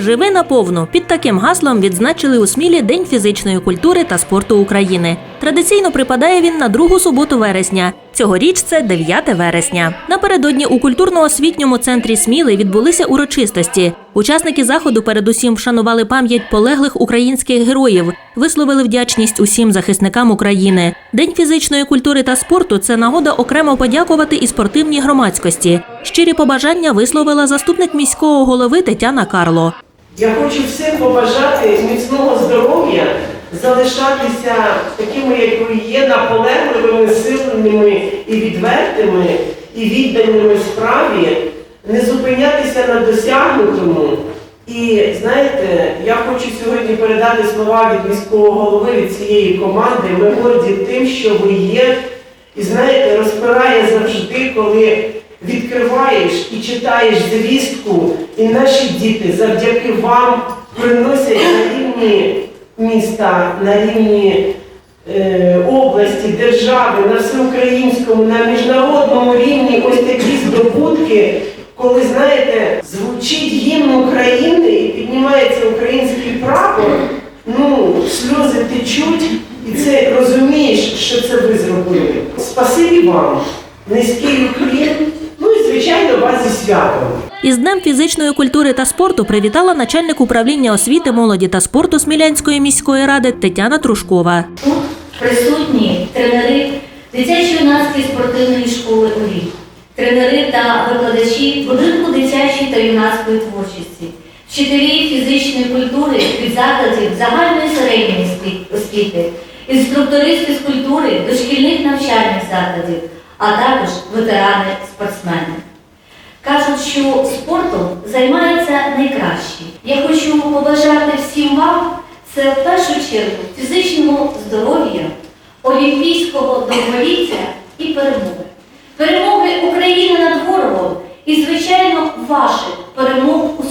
Живи наповну під таким гаслом відзначили у Смілі День фізичної культури та спорту України. Традиційно припадає він на другу суботу вересня. Цьогоріч це 9 вересня. Напередодні у культурно-освітньому центрі Сміли відбулися урочистості. Учасники заходу передусім вшанували пам'ять полеглих українських героїв, висловили вдячність усім захисникам України. День фізичної культури та спорту це нагода окремо подякувати і спортивній громадськості. Щирі побажання висловила заступник міського голови Тетяна Карло. Я хочу всім побажати міцного здоров'я, залишатися такими, як ви є, наполегливими, сильними і відвертими, і відданими справі, не зупинятися на досягнутому. І знаєте, я хочу сьогодні передати слова від міського голови від цієї команди. Ми горді тим, що ви є. І знаєте, розпирає завжди, коли відкриваєш і читаєш звістку, і наші діти завдяки вам приносять на рівні міста, на рівні е, області, держави, на всеукраїнському, на міжнародному рівні ось такі здобутки, коли знаєте, звучить гімн України і піднімається український прапор, ну, сльози течуть, і це розумієш, що це ви зробили. Спасибі вам, низький уклін, звичайно вас зі святом. Із Днем фізичної культури та спорту привітала начальник управління освіти, молоді та спорту Смілянської міської ради Тетяна Трушкова. Тут присутні тренери дитячо-юнацької спортивної школи «Оріг», тренери та викладачі будинку дитячої та юнацької творчості, вчителі фізичної культури від закладів загальної середньої освіти, інструктори з фізкультури дошкільних навчальних закладів, а також ветерани-спортсмени. Кажуть, що спортом займаються найкращі. Я хочу побажати всім вам це в першу чергу фізичного здоров'я, олімпійського довголіття і перемоги. Перемоги України над ворогом і, звичайно, ваших перемог у.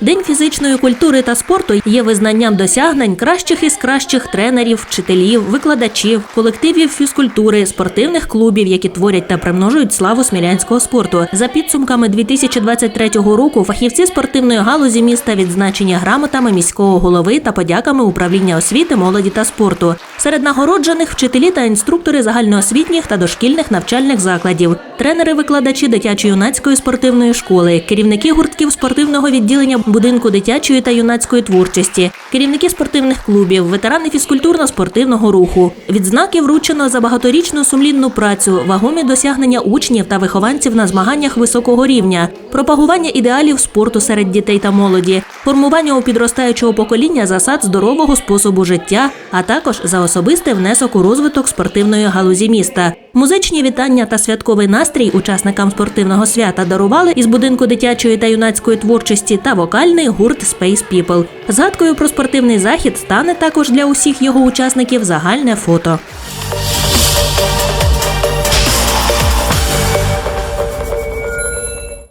День фізичної культури та спорту є визнанням досягнень кращих із кращих тренерів, вчителів, викладачів, колективів фізкультури, спортивних клубів, які творять та примножують славу смілянського спорту. За підсумками 2023 року фахівці спортивної галузі міста відзначені грамотами міського голови та подяками управління освіти, молоді та спорту. Серед нагороджених вчителі та інструктори загальноосвітніх та дошкільних навчальних закладів, тренери-викладачі дитячо-юнацької спортивної школи, керівники гуртків спортивного відділення будинку дитячої та юнацької творчості, керівники спортивних клубів, ветерани фізкультурно-спортивного руху. Відзнаки вручено за багаторічну сумлінну працю, вагомі досягнення учнів та вихованців на змаганнях високого рівня, пропагування ідеалів спорту серед дітей та молоді, формування у підростаючого покоління засад здорового способу життя, а також за особистий внесок у розвиток спортивної галузі міста. Музичні вітання та святковий настрій учасникам спортивного свята дарували із будинку дитячої та юнацької творчості та вокальний гурт Space People. Згадкою про спортивний захід стане також для усіх його учасників загальне фото.